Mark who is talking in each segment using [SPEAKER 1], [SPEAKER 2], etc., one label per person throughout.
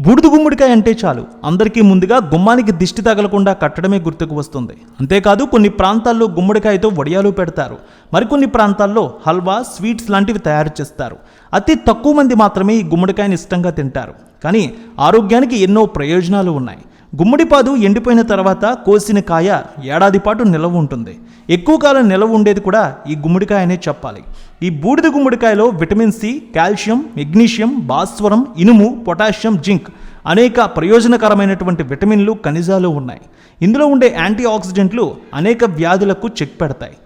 [SPEAKER 1] బూడిద గుమ్మడికాయ అంటే చాలు. అందరికీ ముందుగా గుమ్మానికి దిష్టి తగలకుండా కట్టడమే గుర్తుకు వస్తుంది. అంతేకాదు కొన్ని ప్రాంతాల్లో గుమ్మడికాయతో వడియాలు పెడతారు. మరికొన్ని ప్రాంతాల్లో హల్వా స్వీట్స్ లాంటివి తయారు చేస్తారు. అతి తక్కువ మంది మాత్రమే ఈ గుమ్మడికాయని ఇష్టంగా తింటారు. కానీ ఆరోగ్యానికి ఎన్నో ప్రయోజనాలు ఉన్నాయి. గుమ్మడిపాదు ఎండిపోయిన తర్వాత కోసిన కాయ ఏడాది పాటు నిలవ ఉంటుంది. ఎక్కువ కాలం నిలవ ఉండేది కూడా ఈ గుమ్మడికాయనే చెప్పాలి. ఈ బూడిద గుమ్మడికాయలో విటమిన్ సి కాల్షియం మెగ్నీషియం భాస్వరం ఇనుము పొటాషియం జింక్ అనేక ప్రయోజనకరమైనటువంటి విటమిన్లు ఖనిజాలు ఉన్నాయి. ఇందులో ఉండే యాంటీ ఆక్సిడెంట్లు అనేక వ్యాధులకు చెక్ పెడతాయి.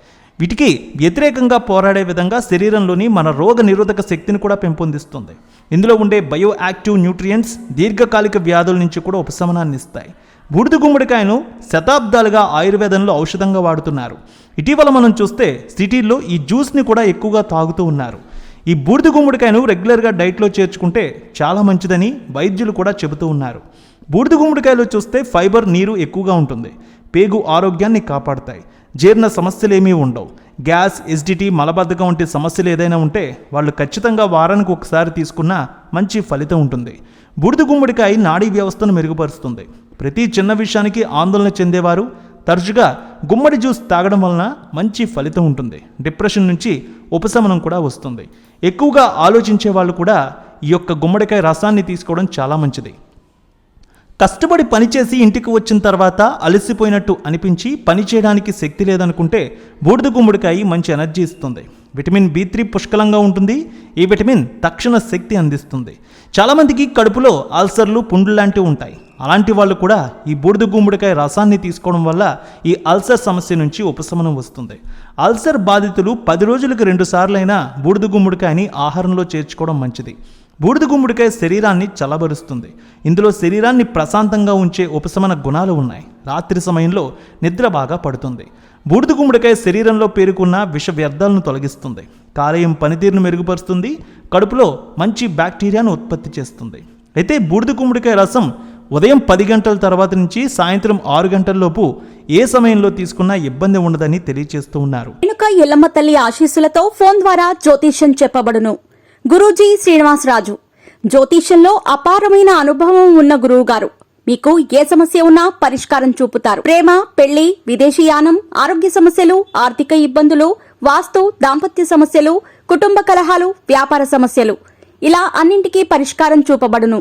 [SPEAKER 1] వీటికి వ్యతిరేకంగా పోరాడే విధంగా శరీరంలోని మన రోగ నిరోధక శక్తిని కూడా పెంపొందిస్తుంది. ఇందులో ఉండే బయో యాక్టివ్ న్యూట్రియంట్స్ దీర్ఘకాలిక వ్యాధుల నుంచి కూడా ఉపశమనాన్ని ఇస్తాయి. బూడిద గుమ్మడికాయను శతాబ్దాలుగా ఆయుర్వేదంలో ఔషధంగా వాడుతున్నారు. ఇటీవల మనం చూస్తే సిటీల్లో ఈ జ్యూస్ని కూడా ఎక్కువగా తాగుతూ ఉన్నారు. ఈ బూడిద గుమ్మడికాయను రెగ్యులర్గా డైట్లో చేర్చుకుంటే చాలా మంచిదని వైద్యులు కూడా చెబుతూ ఉన్నారు. బూడిద గుమ్మడికాయలో చూస్తే ఫైబర్ నీరు ఎక్కువగా ఉంటుంది. పేగు ఆరోగ్యాన్ని కాపాడుతాయి. జీర్ణ సమస్యలు ఏమీ ఉండవు. గ్యాస్ ఎసిడిటీ మలబద్ధకం వంటి సమస్యలు ఏదైనా ఉంటే వాళ్ళు ఖచ్చితంగా వారానికి ఒకసారి తీసుకున్న మంచి ఫలితం ఉంటుంది. బూడిద గుమ్మడికాయ నాడీ వ్యవస్థను మెరుగుపరుస్తుంది. ప్రతి చిన్న విషయానికి ఆందోళన చెందేవారు తరచుగా గుమ్మడి జ్యూస్ తాగడం వలన మంచి ఫలితం ఉంటుంది. డిప్రెషన్ నుంచి ఉపశమనం కూడా వస్తుంది. ఎక్కువగా ఆలోచించే వాళ్ళు కూడా ఈ యొక్క గుమ్మడికాయ రసాన్ని తీసుకోవడం చాలా మంచిది. కష్టపడి పనిచేసి ఇంటికి వచ్చిన తర్వాత అలసిపోయినట్టు అనిపించి పని చేయడానికి శక్తి లేదనుకుంటే బూడిద గుమ్మడికాయ మంచి ఎనర్జీ ఇస్తుంది. విటమిన్ బి త్రీ పుష్కలంగా ఉంటుంది. ఈ విటమిన్ తక్షణ శక్తి అందిస్తుంది. చాలామందికి కడుపులో అల్సర్లు పుండ్లు లాంటివి ఉంటాయి. అలాంటి వాళ్ళు కూడా ఈ బూడిద గుమ్మడికాయ రసాన్ని తీసుకోవడం వల్ల ఈ అల్సర్ సమస్య నుంచి ఉపశమనం వస్తుంది. అల్సర్ బాధితులు పది రోజులకు రెండు సార్లైనా బూడిద గుమ్మడికాయని ఆహారంలో చేర్చుకోవడం మంచిది. బూడిద గుమ్మడికాయ శరీరాన్ని చల్లబరుస్తుంది ఇందులో శరీరాన్ని ప్రశాంతంగా ఉంచే ఉపశమన గుణాలు ఉన్నాయి. రాత్రి సమయంలో నిద్ర బాగా పడుతుంది. బూడిద గుమ్మడికాయ శరీరంలో పేరుకున్న విష వ్యర్థాలను తొలగిస్తుంది. కాలేయం పనితీరును మెరుగుపరుస్తుంది. కడుపులో మంచి బ్యాక్టీరియాను ఉత్పత్తి చేస్తుంది. అయితే బూడిద గుమ్మడికాయ రసం ఉదయం పది గంటల తర్వాత నుంచి సాయంత్రం ఆరు గంటలలోపు ఏ సమయంలో తీసుకున్నా ఇబ్బంది ఉండదని తెలియజేస్తూ ఉన్నారు.
[SPEAKER 2] రేణుక ఎల్లమ్మ తల్లి ఆశీస్సులతో ఫోన్ ద్వారా జ్యోతిష్యం చెప్పబడును. గురూజీ శ్రీనివాసరాజు. జ్యోతిష్యంలో అపారమైన అనుభవం ఉన్న గురువు గారు మీకు ఏ సమస్య ఉన్నా పరిష్కారం చూపుతారు. ప్రేమ పెళ్ళి విదేశీయానం ఆరోగ్య సమస్యలు ఆర్థిక ఇబ్బందులు వాస్తు దాంపత్య సమస్యలు కుటుంబ కలహాలు వ్యాపార సమస్యలు. ఇలా అన్నింటికీ పరిష్కారం చూపబడును.